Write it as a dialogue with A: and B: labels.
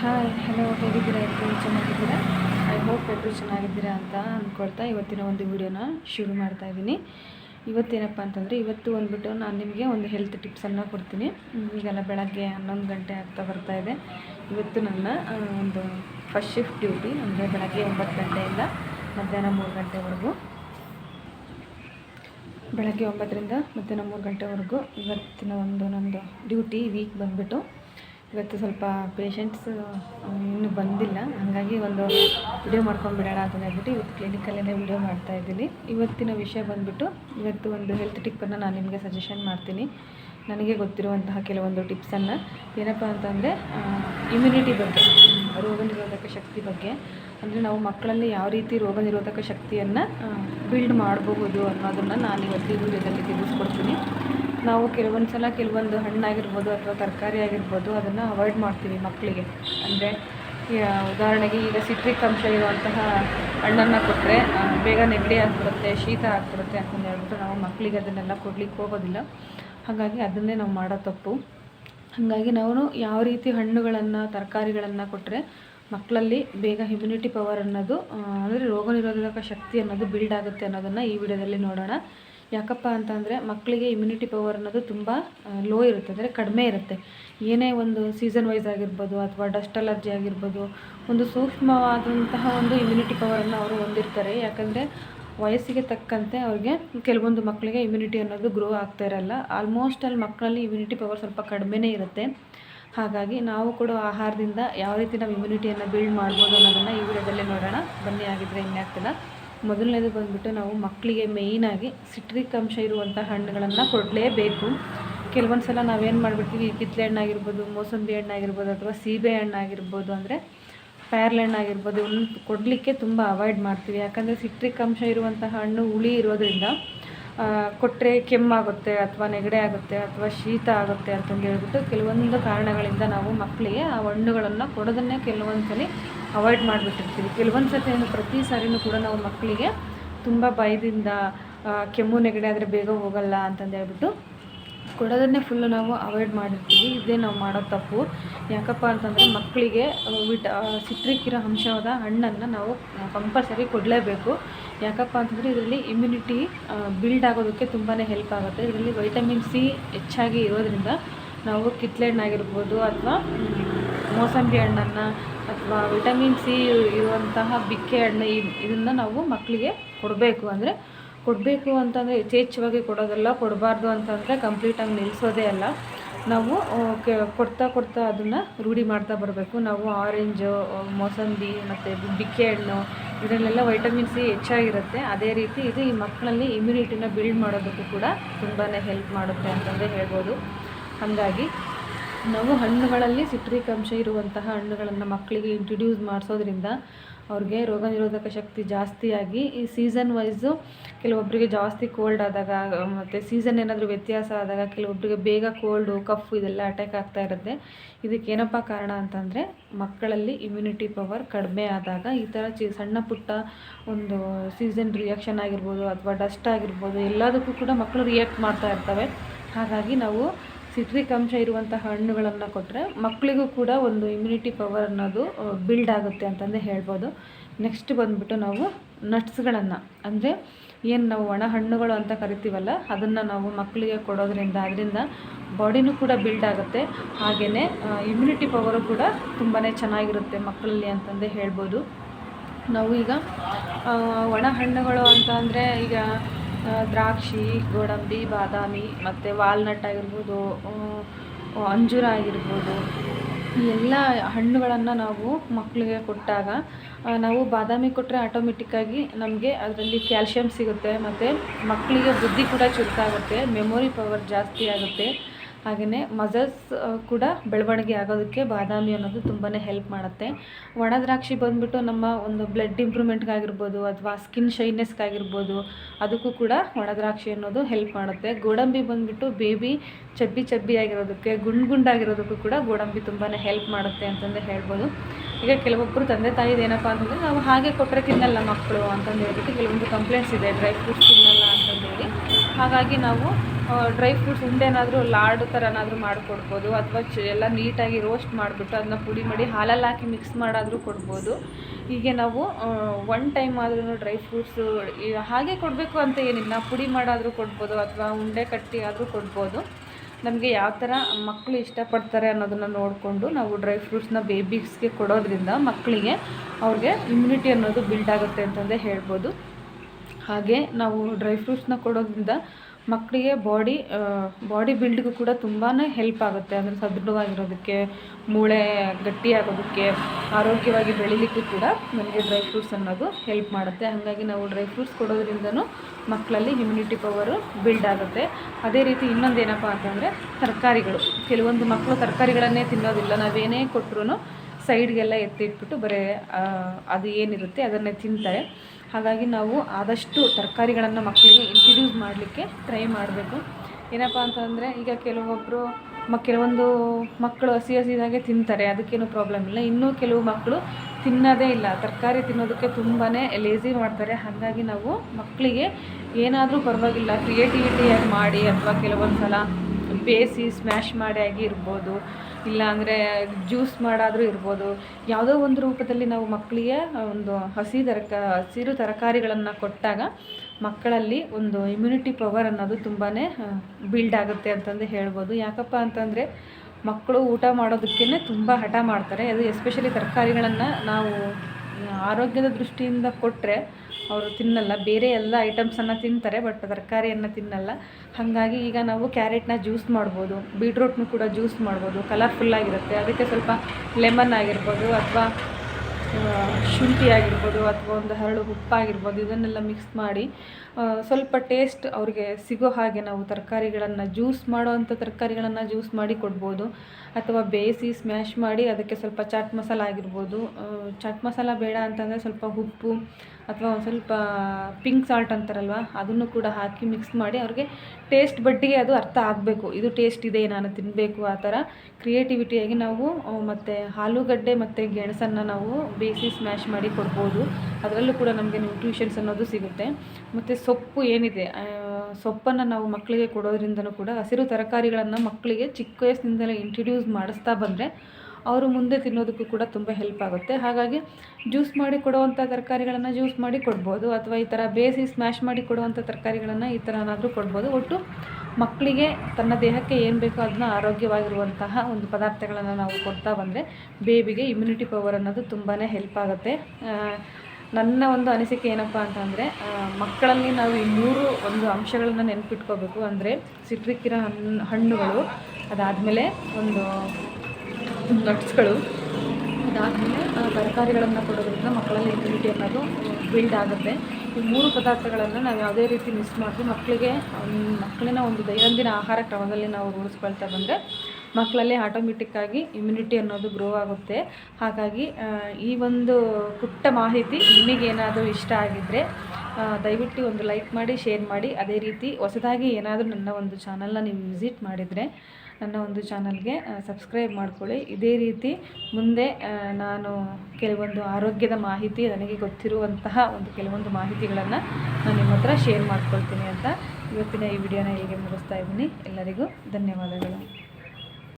A: Hi hello ಹೇಗಿದ್ದೀರಾ ಎಲ್ಲರೂ? ಚೆನ್ನಾಗಿದ್ದೀರಾ? ಐ ಹೋಪ್ ಎಲ್ಲರೂ ಚೆನ್ನಾಗಿದ್ದೀರಾ ಅಂತ ಅಂದ್ಕೊಳ್ತಾ ಇವತ್ತಿನ ಒಂದು ವಿಡಿಯೋನ ಶುರು ಮಾಡ್ತಾ ಇದ್ದೀನಿ. ಇವತ್ತೇನಪ್ಪ ಅಂತಂದರೆ, ಇವತ್ತು ಅಂದ್ಬಿಟ್ಟು ನಾನು ನಿಮಗೆ ಒಂದು ಹೆಲ್ತ್ ಟಿಪ್ಸನ್ನು ಕೊಡ್ತೀನಿ. ಈಗೆಲ್ಲ ಬೆಳಗ್ಗೆ ಹನ್ನೊಂದು ಗಂಟೆ ಆಗ್ತಾ ಬರ್ತಾ ಇದೆ. ಇವತ್ತು ನನ್ನ ಒಂದು ಫಸ್ಟ್ ಶಿಫ್ಟ್ ಡ್ಯೂಟಿ ಅಂದರೆ ಬೆಳಗ್ಗೆ ಒಂಬತ್ತು ಗಂಟೆಯಿಂದ ಮಧ್ಯಾಹ್ನ ಮೂರು ಗಂಟೆವರೆಗೂ. ಬೆಳಗ್ಗೆ ಒಂಬತ್ತರಿಂದ ಮಧ್ಯಾಹ್ನ ಮೂರು ಗಂಟೆವರೆಗೂ ಇವತ್ತಿನ ಒಂದು ನಮ್ಮದು ಡ್ಯೂಟಿ ವೀಕ್ ಬಂದುಬಿಟ್ಟು ಇವತ್ತು ಸ್ವಲ್ಪ ಪೇಷಂಟ್ಸ್ ಇನ್ನೂ ಬಂದಿಲ್ಲ. ಹಾಗಾಗಿ ಒಂದು ವಿಡಿಯೋ ಮಾಡ್ಕೊಂಡ್ಬಿಡೋಣ ಅಂತ ಹೇಳ್ಬಿಟ್ಟು ಇವತ್ತು ಕ್ಲಿನಿಕಲ್ಲೇ ವಿಡಿಯೋ ಮಾಡ್ತಾ ಇದ್ದೀನಿ. ಇವತ್ತಿನ ವಿಷಯ ಬಂದುಬಿಟ್ಟು ಇವತ್ತು ಒಂದು ಹೆಲ್ತ್ ಟಿಪ್ಪನ್ನು ನಾನು ನಿಮಗೆ ಸಜೆಷನ್ ಮಾಡ್ತೀನಿ. ನನಗೆ ಗೊತ್ತಿರುವಂತಹ ಕೆಲವೊಂದು ಟಿಪ್ಸನ್ನು ಏನಪ್ಪ ಅಂತಂದರೆ ಇಮ್ಯುನಿಟಿ ಬಗ್ಗೆ, ರೋಗ ನಿರೋಧಕ ಶಕ್ತಿ ಬಗ್ಗೆ. ಅಂದರೆ ನಾವು ಮಕ್ಕಳಲ್ಲಿ ಯಾವ ರೀತಿ ರೋಗ ನಿರೋಧಕ ಶಕ್ತಿಯನ್ನು ಬಿಲ್ಡ್ ಮಾಡಬಹುದು ಅನ್ನೋದನ್ನು ನಾನು ಇವತ್ತು ಈ ವಿಡಿಯೋದಲ್ಲಿ ತಿಳಿಸ್ಕೊಡ್ತೀನಿ. ನಾವು ಕೆಲವೊಂದು ಸಲ ಕೆಲವೊಂದು ಹಣ್ಣಾಗಿರ್ಬೋದು ಅಥವಾ ತರಕಾರಿ ಆಗಿರ್ಬೋದು ಅದನ್ನು ಅವಾಯ್ಡ್ ಮಾಡ್ತೀವಿ ಮಕ್ಕಳಿಗೆ ಅಂದರೆ ಉದಾಹರಣೆಗೆ ಈಗ ಸಿಟ್ರಿಕ್ ಅಂಶ ಇರುವಂತಹ ಹಣ್ಣನ್ನು ಕೊಟ್ಟರೆ ಬೇಗ ನೆಗಡಿ ಆಗ್ಬಿಡುತ್ತೆ, ಶೀತ ಆಗ್ಬಿಡುತ್ತೆ ಅಂತಂದು ಹೇಳ್ಬಿಟ್ಟು ನಾವು ಮಕ್ಕಳಿಗೆ ಅದನ್ನೆಲ್ಲ ಕೊಡ್ಲಿಕ್ಕೆ ಹೋಗೋದಿಲ್ಲ. ಹಾಗಾಗಿ ಅದನ್ನೇ ನಾವು ಮಾಡೋ ತಪ್ಪು. ಹಾಗಾಗಿ ನಾವು ಯಾವ ರೀತಿ ಹಣ್ಣುಗಳನ್ನು, ತರಕಾರಿಗಳನ್ನು ಕೊಟ್ಟರೆ ಮಕ್ಕಳಲ್ಲಿ ಬೇಗ ಇಮ್ಯುನಿಟಿ ಪವರ್ ಅನ್ನೋದು ಅಂದರೆ ರೋಗ ನಿರೋಧಕ ಶಕ್ತಿ ಅನ್ನೋದು ಬಿಲ್ಡ್ ಆಗುತ್ತೆ ಅನ್ನೋದನ್ನು ಈ ವಿಡಿಯೋದಲ್ಲಿ ನೋಡೋಣ. ಯಾಕಪ್ಪ ಅಂತಂದರೆ ಮಕ್ಕಳಿಗೆ ಇಮ್ಯುನಿಟಿ ಪವರ್ ಅನ್ನೋದು ತುಂಬ ಲೋ ಇರುತ್ತೆ, ಅಂದರೆ ಕಡಿಮೆ ಇರುತ್ತೆ. ಏನೇ ಒಂದು ಸೀಸನ್ ವೈಸ್ ಆಗಿರ್ಬೋದು ಅಥವಾ ಡಸ್ಟ್ ಅಲರ್ಜಿ ಆಗಿರ್ಬೋದು, ಒಂದು ಸೂಕ್ಷ್ಮವಾದಂತಹ ಒಂದು ಇಮ್ಯುನಿಟಿ ಪವರನ್ನು ಅವರು ಹೊಂದಿರ್ತಾರೆ. ಯಾಕಂದರೆ ವಯಸ್ಸಿಗೆ ತಕ್ಕಂತೆ ಅವ್ರಿಗೆ ಕೆಲವೊಂದು ಮಕ್ಕಳಿಗೆ ಇಮ್ಯುನಿಟಿ ಅನ್ನೋದು ಗ್ರೋ ಆಗ್ತಾ ಇರಲ್ಲ. ಆಲ್ಮೋಸ್ಟ್ ಅಲ್ಲಿ ಮಕ್ಕಳಲ್ಲಿ ಇಮ್ಯುನಿಟಿ ಪವರ್ ಸ್ವಲ್ಪ ಕಡಿಮೆನೇ ಇರುತ್ತೆ. ಹಾಗಾಗಿ ನಾವು ಕೂಡ ಆಹಾರದಿಂದ ಯಾವ ರೀತಿ ನಾವು ಇಮ್ಯುನಿಟಿಯನ್ನು ಬಿಲ್ಡ್ ಮಾಡ್ಬೋದು ಅನ್ನೋದನ್ನು ಈ ವಿಡಿಯೋದಲ್ಲೇ ನೋಡೋಣ. ಬನ್ನಿ ಆಗಿದ್ರೆ ಇನ್ಯಾಗ್ತಿಲ್ಲ ಮೊದಲನೇದು ಬಂದುಬಿಟ್ಟು ನಾವು ಮಕ್ಕಳಿಗೆ ಮೇಯ್ನಾಗಿ ಸಿಟ್ರಿಕ್ ಅಂಶ ಇರುವಂಥ ಹಣ್ಣುಗಳನ್ನು ಕೊಡಲೇಬೇಕು. ಕೆಲವೊಂದು ಸಲ ನಾವೇನು ಮಾಡಿಬಿಡ್ತೀವಿ ಕಿತ್ತಲೆ ಹಣ್ಣಾಗಿರ್ಬೋದು, ಮೋಸಂಬಿ ಹಣ್ಣಾಗಿರ್ಬೋದು ಅಥವಾ ಸೀಬೆ ಹಣ್ಣಾಗಿರ್ಬೋದು ಅಂದರೆ ಪ್ಯಾರ್ಲೆ ಹಣ್ಣಾಗಿರ್ಬೋದು ಇವನ್ನ ಕೊಡಲಿಕ್ಕೆ ತುಂಬ ಅವಾಯ್ಡ್ ಮಾಡ್ತೀವಿ. ಯಾಕಂದರೆ ಸಿಟ್ರಿಕ್ ಅಂಶ ಇರುವಂಥ ಹಣ್ಣು ಹುಳಿ ಇರೋದ್ರಿಂದ ಕೊಟ್ಟರೆ ಕೆಮ್ಮಾಗುತ್ತೆ ಅಥವಾ ನೆಗಡೆ ಆಗುತ್ತೆ ಅಥವಾ ಶೀತ ಆಗುತ್ತೆ ಅಂತಂದು ಹೇಳ್ಬಿಟ್ಟು ಕೆಲವೊಂದು ಕಾರಣಗಳಿಂದ ನಾವು ಮಕ್ಕಳಿಗೆ ಆ ಹಣ್ಣುಗಳನ್ನು ಕೊಡೋದನ್ನೇ ಕೆಲವೊಂದು ಸಲ ಅವಾಯ್ಡ್ ಮಾಡಿಬಿಟ್ಟಿರ್ತೀವಿ. ಕೆಲವೊಂದು ಸತಿ ಏನು ಪ್ರತಿ ಸಾರಿನೂ ಕೂಡ ನಾವು ಮಕ್ಕಳಿಗೆ ತುಂಬ ಭಯದಿಂದ ಕೆಮ್ಮು ನೆಗಡಿ ಆದರೆ ಬೇಗ ಹೋಗಲ್ಲ ಅಂತಂದು ಹೇಳ್ಬಿಟ್ಟು ಕೊಡೋದನ್ನೇ ಫುಲ್ಲು ನಾವು ಅವಾಯ್ಡ್ ಮಾಡಿರ್ತೀವಿ. ಇದೇ ನಾವು ಮಾಡೋ ತಪ್ಪು. ಯಾಕಪ್ಪ ಅಂತಂದರೆ ಮಕ್ಕಳಿಗೆ ವಿಟ ಸಿಟ್ರಿಕ್ ಇರೋ ಅಂಶವಾದ ಹಣ್ಣನ್ನು ನಾವು ಕಂಪಲ್ಸರಿ ಕೊಡಲೇಬೇಕು. ಯಾಕಪ್ಪ ಅಂತಂದರೆ ಇದರಲ್ಲಿ ಇಮ್ಯುನಿಟಿ ಬಿಲ್ಡ್ ಆಗೋದಕ್ಕೆ ತುಂಬಾ ಹೆಲ್ಪ್ ಆಗುತ್ತೆ. ಇದರಲ್ಲಿ ವೈಟಮಿನ್ ಸಿ ಹೆಚ್ಚಾಗಿ ಇರೋದ್ರಿಂದ ನಾವು ಕಿತ್ಲೆ ಹಣ್ಣಾಗಿರ್ಬೋದು ಅಥವಾ ಮೋಸಂಬಿ ಹಣ್ಣನ್ನು ಅಥವಾ ವಿಟಮಿನ್ ಸಿ ಇರುವಂತಹ ಬಿಕ್ಕೆ ಹಣ್ಣು ಇದನ್ನು ನಾವು ಮಕ್ಕಳಿಗೆ ಕೊಡಬೇಕು. ಅಂದರೆ ಕೊಡಬೇಕು ಅಂತಂದರೆ ಯಥೇಚ್ಛವಾಗಿ ಕೊಡೋದಲ್ಲ, ಕೊಡಬಾರ್ದು ಅಂತಂದರೆ ಕಂಪ್ಲೀಟಾಗಿ ನಿಲ್ಲಿಸೋದೇ ಅಲ್ಲ. ನಾವು ಕೊಡ್ತಾ ಕೊಡ್ತಾ ಅದನ್ನು ರೂಢಿ ಮಾಡ್ತಾ ಬರಬೇಕು. ನಾವು ಆರೆಂಜು ಮೋಸಂಬಿ ಮತ್ತು ಬಿಕ್ಕೆ ಹಣ್ಣು ಇದರಲ್ಲೆಲ್ಲ ವೈಟಮಿನ್ ಸಿ ಹೆಚ್ಚಾಗಿರುತ್ತೆ. ಅದೇ ರೀತಿ ಇದು ಈ ಮಕ್ಕಳಲ್ಲಿ ಇಮ್ಯುನಿಟಿನ ಬಿಲ್ಡ್ ಮಾಡೋದಕ್ಕೂ ಕೂಡ ತುಂಬಾ ಹೆಲ್ಪ್ ಮಾಡುತ್ತೆ ಅಂತಂದರೆ ಹೇಳ್ಬೋದು. ಹಾಗಾಗಿ ನಾವು ಹಣ್ಣುಗಳಲ್ಲಿ ಸಿಟ್ರಿಕ್ ಅಂಶ ಇರುವಂತಹ ಹಣ್ಣುಗಳನ್ನು ಮಕ್ಕಳಿಗೆ ಇಂಟ್ರಡ್ಯೂಸ್ ಮಾಡಿಸೋದ್ರಿಂದ ಅವ್ರಿಗೆ ರೋಗ ನಿರೋಧಕ ಶಕ್ತಿ ಜಾಸ್ತಿಯಾಗಿ ಈ ಸೀಸನ್ ವೈಸು ಕೆಲವೊಬ್ಬರಿಗೆ ಜಾಸ್ತಿ ಕೋಲ್ಡ್ ಆದಾಗ, ಮತ್ತು ಸೀಸನ್ ಏನಾದರೂ ವ್ಯತ್ಯಾಸ ಆದಾಗ ಕೆಲವೊಬ್ಬರಿಗೆ ಬೇಗ ಕೋಲ್ಡು ಕಫ್ ಇದೆಲ್ಲ ಅಟ್ಯಾಕ್ ಆಗ್ತಾ ಇರುತ್ತೆ. ಇದಕ್ಕೇನಪ್ಪ ಕಾರಣ ಅಂತಂದರೆ ಮಕ್ಕಳಲ್ಲಿ ಇಮ್ಯುನಿಟಿ ಪವರ್ ಕಡಿಮೆ ಆದಾಗ ಈ ಥರ ಚಿ, ಸಣ್ಣ ಪುಟ್ಟ ಒಂದು ಸೀಸನ್ ರಿಯಾಕ್ಷನ್ ಆಗಿರ್ಬೋದು ಅಥವಾ ಡಸ್ಟ್ ಆಗಿರ್ಬೋದು ಎಲ್ಲದಕ್ಕೂ ಕೂಡ ಮಕ್ಕಳು ರಿಯಾಕ್ಟ್ ಮಾಡ್ತಾ ಇರ್ತವೆ. ಹಾಗಾಗಿ ನಾವು ಸಿಟ್ರಿಕ್ ಅಂಶ ಇರುವಂಥ ಹಣ್ಣುಗಳನ್ನು ಕೊಟ್ಟರೆ ಮಕ್ಕಳಿಗೂ ಕೂಡ ಒಂದು ಇಮ್ಯುನಿಟಿ ಪವರ್ ಅನ್ನೋದು ಬಿಲ್ಡ್ ಆಗುತ್ತೆ ಅಂತಂದೇ ಹೇಳ್ಬೋದು. ನೆಕ್ಸ್ಟ್ ಬಂದುಬಿಟ್ಟು ನಾವು ನಟ್ಸ್ಗಳನ್ನು ಅಂದರೆ ಏನು ನಾವು ಒಣ ಹಣ್ಣುಗಳು ಅಂತ ಕರಿತೀವಲ್ಲ, ಅದನ್ನು ನಾವು ಮಕ್ಕಳಿಗೆ ಕೊಡೋದ್ರಿಂದ, ಅದರಿಂದ ಬಾಡಿನೂ ಕೂಡ ಬಿಲ್ಡ್ ಆಗುತ್ತೆ. ಹಾಗೆಯೇ ಇಮ್ಯುನಿಟಿ ಪವರು ಕೂಡ ತುಂಬಾ ಚೆನ್ನಾಗಿರುತ್ತೆ ಮಕ್ಕಳಲ್ಲಿ ಅಂತಂದೇ ಹೇಳ್ಬೋದು. ನಾವು ಈಗ ಒಣ ಹಣ್ಣುಗಳು ಅಂತ ಅಂದರೆ ಈಗ ದ್ರಾಕ್ಷಿ, ಗೋಡಂಬಿ, ಬಾದಾಮಿ, ಮತ್ತು ವಾಲ್ನಟ್ ಆಗಿರ್ಬೋದು ಅಂಜೂರ ಆಗಿರ್ಬೋದು, ಈ ಎಲ್ಲ ಹಣ್ಣುಗಳನ್ನು ನಾವು ಮಕ್ಕಳಿಗೆ ಕೊಟ್ಟಾಗ ನಾವು ಬಾದಾಮಿ ಕೊಟ್ಟರೆ ಆಟೋಮೆಟಿಕ್ಕಾಗಿ ನಮಗೆ ಅದರಲ್ಲಿ ಕ್ಯಾಲ್ಶಿಯಮ್ ಸಿಗುತ್ತೆ, ಮತ್ತು ಮಕ್ಕಳಿಗೆ ಬುದ್ಧಿ ಕೂಡ ಚುರುಕಾಗುತ್ತೆ ಮೆಮೊರಿ ಪವರ್ ಜಾಸ್ತಿ ಆಗುತ್ತೆ. ಹಾಗೆಯೇ ಮಸಲ್ಸ್ ಕೂಡ ಬೆಳವಣಿಗೆ ಆಗೋದಕ್ಕೆ ಬಾದಾಮಿ ಅನ್ನೋದು ತುಂಬಾ ಹೆಲ್ಪ್ ಮಾಡುತ್ತೆ. ಒಣ ದ್ರಾಕ್ಷಿ ಬಂದುಬಿಟ್ಟು ನಮ್ಮ ಒಂದು ಬ್ಲಡ್ ಇಂಪ್ರೂವ್ಮೆಂಟ್ಗಾಗಿರ್ಬೋದು ಅಥವಾ ಸ್ಕಿನ್ ಶೈನೆಸ್ಗಾಗಿರ್ಬೋದು ಅದಕ್ಕೂ ಕೂಡ ಒಣ ದ್ರಾಕ್ಷಿ ಅನ್ನೋದು ಹೆಲ್ಪ್ ಮಾಡುತ್ತೆ. ಗೋಡಂಬಿ ಬಂದುಬಿಟ್ಟು ಬೇಬಿ ಚಬ್ಬಿ ಚಬ್ಬಿ ಆಗಿರೋದಕ್ಕೆ ಗುಂಡು ಗುಂಡಾಗಿರೋದಕ್ಕೂ ಕೂಡ ಗೋಡಂಬಿ ತುಂಬಾ ಹೆಲ್ಪ್ ಮಾಡುತ್ತೆ ಅಂತಂದು ಹೇಳ್ಬೋದು. ಈಗ ಕೆಲವೊಬ್ಬರು ತಂದೆ ತಾಯಿದು ಏನಪ್ಪ ಅಂತಂದರೆ, ನಾವು ಹಾಗೆ ಕೊಟ್ಟರೆ ತಿನ್ನಲ್ಲ ಮಕ್ಕಳು ಅಂತಂದು ಹೇಳ್ಬಿಟ್ಟು ಕೆಲವೊಂದು ಕಂಪ್ಲೇಂಟ್ಸ್ ಇದೆ ಡ್ರೈ ಫ್ರೂಟ್ಸ್ ತಿನ್ನಲ್ಲ ಅಂತಂದೇಳಿ. ಹಾಗಾಗಿ ನಾವು ಡ್ರೈ ಫ್ರೂಟ್ಸ್ ಉಂಡೆನಾದರೂ ಲಾಡು ಥರನಾದರೂ ಮಾಡಿಕೊಡ್ಬೋದು, ಅಥವಾ ಚ, ಎಲ್ಲ ನೀಟಾಗಿ ರೋಸ್ಟ್ ಮಾಡಿಬಿಟ್ಟು ಅದನ್ನ ಪುಡಿ ಮಾಡಿ ಹಾಲಲ್ಲಿ ಹಾಕಿ ಮಿಕ್ಸ್ ಮಾಡಾದರೂ ಕೊಡ್ಬೋದು. ಹೀಗೆ ನಾವು ಒನ್ ಟೈಮ್ ಆದ್ರೂ ಡ್ರೈ ಫ್ರೂಟ್ಸು ಹಾಗೆ ಕೊಡಬೇಕು ಅಂತ ಏನಿಲ್ಲ. ಪುಡಿ ಮಾಡಾದರೂ ಕೊಡ್ಬೋದು, ಅಥವಾ ಉಂಡೆ ಕಟ್ಟಿ ಆದರೂ ಕೊಡ್ಬೋದು. ನಮಗೆ ಯಾವ ಥರ ಮಕ್ಕಳು ಇಷ್ಟಪಡ್ತಾರೆ ಅನ್ನೋದನ್ನು ನೋಡಿಕೊಂಡು ನಾವು ಡ್ರೈ ಫ್ರೂಟ್ಸ್ನ ಬೇಬೀಸ್ಗೆ ಕೊಡೋದ್ರಿಂದ ಮಕ್ಕಳಿಗೆ ಅವ್ರಿಗೆ ಇಮ್ಯುನಿಟಿ ಅನ್ನೋದು ಬಿಲ್ಡ್ ಆಗುತ್ತೆ ಅಂತಂದೇ ಹೇಳ್ಬೋದು. ಹಾಗೆ ನಾವು ಡ್ರೈ ಫ್ರೂಟ್ಸ್ನ ಕೊಡೋದ್ರಿಂದ ಮಕ್ಕಳಿಗೆ ಬಾಡಿ ಬಾಡಿ ಬಿಲ್ಡ್ಗೂ ಕೂಡ ತುಂಬಾ ಹೆಲ್ಪ್ ಆಗುತ್ತೆ. ಅಂದರೆ ಸದೃಢವಾಗಿರೋದಕ್ಕೆ, ಮೂಳೆ ಗಟ್ಟಿಯಾಗೋದಕ್ಕೆ, ಆರೋಗ್ಯವಾಗಿ ಬೆಳಿಲಿಕ್ಕೂ ಕೂಡ ನಮಗೆ ಡ್ರೈ ಫ್ರೂಟ್ಸ್ ಅನ್ನೋದು ಹೆಲ್ಪ್ ಮಾಡುತ್ತೆ. ಹಾಗಾಗಿ ನಾವು ಡ್ರೈ ಫ್ರೂಟ್ಸ್ ಕೊಡೋದ್ರಿಂದನೂ ಮಕ್ಕಳಲ್ಲಿ ಇಮ್ಯುನಿಟಿ ಪವರು ಬಿಲ್ಡ್ ಆಗುತ್ತೆ. ಅದೇ ರೀತಿ ಇನ್ನೊಂದು ಏನಪ್ಪ ಅಂತಂದರೆ ತರಕಾರಿಗಳು. ಕೆಲವೊಂದು ಮಕ್ಕಳು ತರಕಾರಿಗಳನ್ನೇ ತಿನ್ನೋದಿಲ್ಲ. ನಾವೇನೇ ಕೊಟ್ಟರು ಸೈಡ್ಗೆಲ್ಲ ಎತ್ತಿಟ್ಬಿಟ್ಟು ಬರೀ ಅದು ಏನಿರುತ್ತೆ ಅದನ್ನೇ ತಿಂತಾರೆ. ಹಾಗಾಗಿ ನಾವು ಆದಷ್ಟು ತರಕಾರಿಗಳನ್ನು ಮಕ್ಕಳಿಗೆ ಇಂಟ್ರಡ್ಯೂಸ್ ಮಾಡಲಿಕ್ಕೆ ಟ್ರೈ ಮಾಡಬೇಕು. ಏನಪ್ಪ ಅಂತಂದರೆ, ಈಗ ಕೆಲವೊಬ್ಬರು ಮ, ಕೆಲವೊಂದು ಮಕ್ಕಳು ಹಸಿ ಹಸಿದಾಗೆ ತಿಂತಾರೆ, ಅದಕ್ಕೇನು ಪ್ರಾಬ್ಲಮ್ ಇಲ್ಲ. ಇನ್ನೂ ಕೆಲವು ಮಕ್ಕಳು ತಿನ್ನೋದೇ ಇಲ್ಲ. ತರಕಾರಿ ತಿನ್ನೋದಕ್ಕೆ ತುಂಬಾ ಲೇಸಿ ಮಾಡ್ತಾರೆ. ಹಾಗಾಗಿ ನಾವು ಮಕ್ಕಳಿಗೆ ಏನಾದರೂ ಪರವಾಗಿಲ್ಲ ಕ್ರಿಯೇಟಿವಿಟಿಯಾಗಿ ಮಾಡಿ, ಅಥವಾ ಕೆಲವೊಂದು ಸಲ ಬೇಯಿಸಿ ಸ್ಮ್ಯಾಶ್ ಮಾಡಿ ಆಗಿ ಇರ್ಬೋದು ಇಲ್ಲ ಅಂದರೆ ಜ್ಯೂಸ್ ಮಾಡಾದರೂ ಇರ್ಬೋದು. ಯಾವುದೋ ಒಂದು ರೂಪದಲ್ಲಿ ನಾವು ಮಕ್ಕಳಿಗೆ ಒಂದು ಹಸಿ ತರಕ, ಹಸಿರು ತರಕಾರಿಗಳನ್ನು ಕೊಟ್ಟಾಗ ಮಕ್ಕಳಲ್ಲಿ ಒಂದು ಇಮ್ಯುನಿಟಿ ಪವರ್ ಅನ್ನೋದು ತುಂಬಾ ಬಿಲ್ಡ್ ಆಗುತ್ತೆ ಅಂತಂದು ಹೇಳ್ಬೋದು. ಯಾಕಪ್ಪ ಅಂತಂದರೆ ಮಕ್ಕಳು ಊಟ ಮಾಡೋದಕ್ಕೇ ತುಂಬ ಹಠ ಮಾಡ್ತಾರೆ. ಅದು ಎಸ್ಪೆಷಲಿ ತರಕಾರಿಗಳನ್ನು ನಾವು ಆರೋಗ್ಯದ ದೃಷ್ಟಿಯಿಂದ ಕೊಟ್ಟರೆ ಅವರು ತಿನ್ನಲ್ಲ. ಬೇರೆ ಎಲ್ಲ ಐಟಮ್ಸನ್ನು ತಿಂತಾರೆ ಬಟ್ ತರಕಾರಿಯನ್ನು ತಿನ್ನಲ್ಲ. ಹಾಗಾಗಿ ಈಗ ನಾವು ಕ್ಯಾರೆಟ್ನ ಜ್ಯೂಸ್ ಮಾಡ್ಬೋದು ಬೀಟ್ರೂಟ್ನು ಕೂಡ ಜ್ಯೂಸ್ ಮಾಡ್ಬೋದು. ಕಲರ್ಫುಲ್ಲಾಗಿರುತ್ತೆ ಅದಕ್ಕೆ ಸ್ವಲ್ಪ ಲೆಮನ್ ಆಗಿರ್ಬೋದು, ಅಥವಾ ಶುಂಠಿ ಆಗಿರ್ಬೋದು ಅಥವಾ ಒಂದು ಹರಳು ಉಪ್ಪಾಗಿರ್ಬೋದು ಇದನ್ನೆಲ್ಲ ಮಿಕ್ಸ್ ಮಾಡಿ ಸ್ವಲ್ಪ ಟೇಸ್ಟ್ ಅವ್ರಿಗೆ ಸಿಗೋ ಹಾಗೆ ನಾವು ತರಕಾರಿಗಳನ್ನು ಜ್ಯೂಸ್ ಮಾಡೋವಂಥ ತರಕಾರಿಗಳನ್ನು ಜ್ಯೂಸ್ ಮಾಡಿ ಕೊಡ್ಬೋದು. ಅಥವಾ ಬೇಯಿಸಿ ಸ್ಮ್ಯಾಶ್ ಮಾಡಿ ಅದಕ್ಕೆ ಸ್ವಲ್ಪ ಚಾಟ್ ಮಸಾಲ ಆಗಿರ್ಬೋದು. ಚಾಟ್ ಮಸಾಲ ಬೇಡ ಅಂತಂದರೆ ಸ್ವಲ್ಪ ಉಪ್ಪು ಅಥವಾ ಒಂದು ಸ್ವಲ್ಪ ಪಿಂಕ್ ಸಾಲ್ಟ್ ಅಂತಾರಲ್ವ, ಅದನ್ನು ಕೂಡ ಹಾಕಿ ಮಿಕ್ಸ್ ಮಾಡಿ ಅವ್ರಿಗೆ ಟೇಸ್ಟ್ ಬಡ್ಡಿಗೆ ಅದು ಅರ್ಥ ಆಗಬೇಕು. ಇದು ಟೇಸ್ಟ್ ಇದೆ, ನಾನು ತಿನ್ನಬೇಕು ಆ ಥರ. ಕ್ರಿಯೇಟಿವಿಟಿಯಾಗಿ ನಾವು ಮತ್ತು ಆಲೂಗಡ್ಡೆ ಮತ್ತು ಗೆಣಸನ್ನು ನಾವು ಬೇಯಿಸಿ ಸ್ಮ್ಯಾಶ್ ಮಾಡಿ ಕೊಡ್ಬೋದು. ಅದರಲ್ಲೂ ಕೂಡ ನಮಗೆ ನ್ಯೂಟ್ರಿಷನ್ಸ್ ಅನ್ನೋದು ಸಿಗುತ್ತೆ. ಮತ್ತು ಸೊಪ್ಪು ಏನಿದೆ ಸೊಪ್ಪನ್ನು ನಾವು ಮಕ್ಕಳಿಗೆ ಕೊಡೋದ್ರಿಂದನೂ ಕೂಡ ಹಸಿರು ತರಕಾರಿಗಳನ್ನು ಮಕ್ಕಳಿಗೆ ಚಿಕ್ಕ ವಯಸ್ಸಿನಿಂದಲೇ ಇಂಟ್ರಡ್ಯೂಸ್ ಮಾಡಿಸ್ತಾ ಬಂದರೆ ಅವರು ಮುಂದೆ ತಿನ್ನೋದಕ್ಕೂ ಕೂಡ ತುಂಬ ಹೆಲ್ಪ್ ಆಗುತ್ತೆ. ಹಾಗಾಗಿ ಜ್ಯೂಸ್ ಮಾಡಿ ಕೊಡುವಂಥ ತರಕಾರಿಗಳನ್ನು ಜ್ಯೂಸ್ ಮಾಡಿ ಕೊಡ್ಬೋದು. ಅಥವಾ ಈ ಥರ ಬೇಯಿಸಿ ಸ್ಮ್ಯಾಶ್ ಮಾಡಿ ಕೊಡುವಂಥ ತರಕಾರಿಗಳನ್ನು ಈ ಥರನಾದರೂ ಕೊಡ್ಬೋದು. ಒಟ್ಟು ಮಕ್ಕಳಿಗೆ ತನ್ನ ದೇಹಕ್ಕೆ ಏನು ಬೇಕೋ ಅದನ್ನ ಆರೋಗ್ಯವಾಗಿರುವಂತಹ ಒಂದು ಪದಾರ್ಥಗಳನ್ನು ನಾವು ಕೊಡ್ತಾ ಬಂದರೆ ಬೇಬಿಗೆ ಇಮ್ಯುನಿಟಿ ಪವರ್ ಅನ್ನೋದು ತುಂಬಾ ಹೆಲ್ಪ್ ಆಗುತ್ತೆ. ನನ್ನ ಒಂದು ಅನಿಸಿಕೆ ಏನಪ್ಪ ಅಂತಂದರೆ ಮಕ್ಕಳಲ್ಲಿ ನಾವು ಈ ಮೂರು ಒಂದು ಅಂಶಗಳನ್ನ ನೆನಪಿಟ್ಕೋಬೇಕು. ಅಂದರೆ ಸಿಟ್ರಿಕ್ಕಿರೋ ಹಣ್ಣು, ಹಣ್ಣುಗಳು, ಅದಾದಮೇಲೆ ಒಂದು ನಟ್ಸ್ಗಳು ಅದಾದಮೇಲೆ ತರಕಾರಿಗಳನ್ನು ಕೊಡೋದ್ರಿಂದ ಮಕ್ಕಳಲ್ಲಿ ಇಮ್ಯುನಿಟಿ ಅನ್ನೋದು ಬಿಲ್ಡ್ ಆಗುತ್ತೆ. ಈ ಮೂರು ಪದಾರ್ಥಗಳನ್ನು ನಾವು ಯಾವುದೇ ರೀತಿ ಮಿಸ್ ಮಾಡಿದ್ರೆ ಮಕ್ಕಳಿಗೆ ಮಕ್ಕಳಿನ ಒಂದು ದೈನಂದಿನ ಆಹಾರ ಕ್ರಮದಲ್ಲಿ ನಾವು ರೂಢಿಸ್ಕೊಳ್ತಾ ಬಂದರೆ, ಮಕ್ಕಳಲ್ಲಿ ಆಟೋಮೆಟಿಕ್ಕಾಗಿ ಇಮ್ಯುನಿಟಿ ಅನ್ನೋದು ಗ್ರೋ ಆಗುತ್ತೆ. ಹಾಗಾಗಿ ಈ ಒಂದು ಪುಟ್ಟ ಮಾಹಿತಿ ನಿಮಗೇನಾದರೂ ಇಷ್ಟ ಆಗಿದ್ದರೆ ದಯವಿಟ್ಟು ಒಂದು ಲೈಕ್ ಮಾಡಿ ಶೇರ್ ಮಾಡಿ, ಅದೇ ರೀತಿ ಹೊಸದಾಗಿ ಏನಾದರೂ ನನ್ನ ಒಂದು ಚಾನಲ್ನ ನೀವು ವಿಸಿಟ್ ಮಾಡಿದರೆ ನನ್ನ ಒಂದು ಚಾನಲ್ಗೆ ಸಬ್ಸ್ಕ್ರೈಬ್ ಮಾಡ್ಕೊಳ್ಳಿ. ಇದೇ ರೀತಿ ಮುಂದೆ ನಾನು ಕೆಲವೊಂದು ಆರೋಗ್ಯದ ಮಾಹಿತಿ, ನನಗೆ ಗೊತ್ತಿರುವಂತಹ ಒಂದು ಕೆಲವೊಂದು ಮಾಹಿತಿಗಳನ್ನು ನಾನು ನಿಮ್ಮ ಹತ್ರ ಶೇರ್ ಮಾಡ್ಕೊಳ್ತೀನಿ ಅಂತ ಇವತ್ತಿನ ಈ ವಿಡಿಯೋನ ಹೀಗೆ ಮುಗಿಸ್ತಾ ಇದ್ದೀನಿ. ಎಲ್ಲರಿಗೂ ಧನ್ಯವಾದಗಳು.